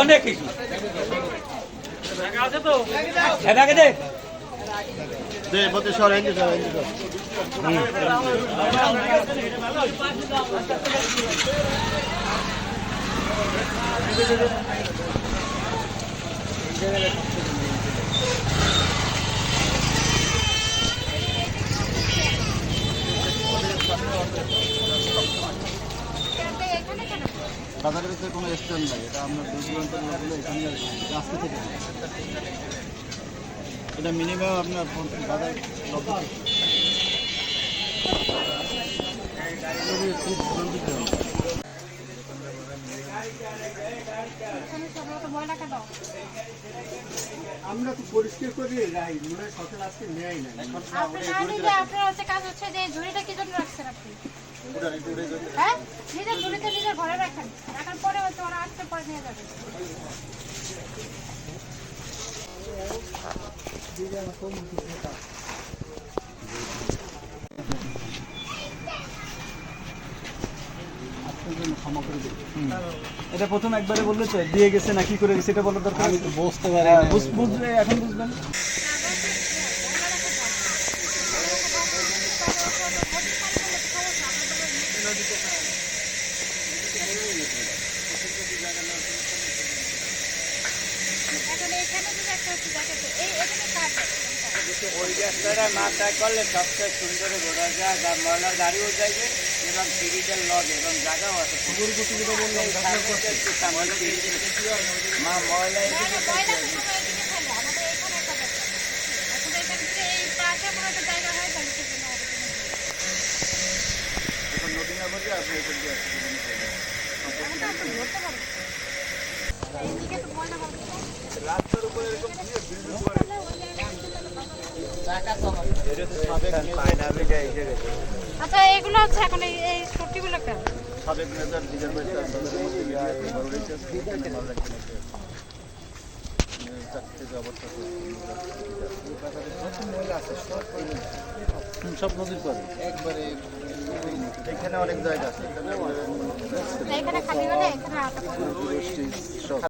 অনেক কিছু দে দে। বলতে সর এন্দি সর এন্দি সর। বাজারের ভিতরে কোনো স্ট্যান্ড নাই এটা আমরা দূর দূরান্তের লোকগুলো এখানে রাস্তা থেকে এটা মিনিমাম আপনার বাজার আমরা তো পরিষ্কার করি রাই মনে হয় সকাল আজকে নেয় না। আপনি না নিলে আপনার কাজ হচ্ছে যে ঝুড়িটা কি জন্য রাখছেন আপনি? হ্যাঁ? নিজের ঝুড়িতে নিজের ঘরে রাখেন। রাখার পরে হচ্ছে ওরা আসতে পরে নিয়ে যাবে। এটা প্রথম একবারে বললে তো দিয়ে গেছে না কি করে গেছে এটা বলার দরকার তো বুঝতে পারি বুঝলে এখন বুঝবেন এখন এখানে যদি একটা হচ্ছে জায়গাতে এই এখানে কাজ ওই রাস্তাটা মাথায় করলে সবচেয়ে সুন্দর ঘোরা যায় আর ময়লার গাড়িও যাইবে এবং সিরিজের লগ এবং জায়গাও আছে ময়লা এদিকে ময়লা তো সবাই এদিকে ফেলে আমাদের এখানে একটা ব্যাপার এখন এখানে যদি এই পাশে কোনো একটা জায়গা হয় তাহলে সেজন্য আমাদের জন্য এখন নদী না বললে আপনি এখান দিয়ে আসতে পারেন। আমি তো একদম ধরতে পারব এইদিকে তো ময়লা হবে আচ্ছা এগুলো হচ্ছে এখন এই সবজিগুলো কেন সাবেক মেজার দিকের বাড়িতে তাদের মধ্যে মিলিয়ে আছে, ভালো রেখে আছে, এখানে ভালো লাগছে না কেউ। চারটে যে অবস্থা সব নদীর পরে একবারে এখানে অনেক জায়গা আছে। এখানে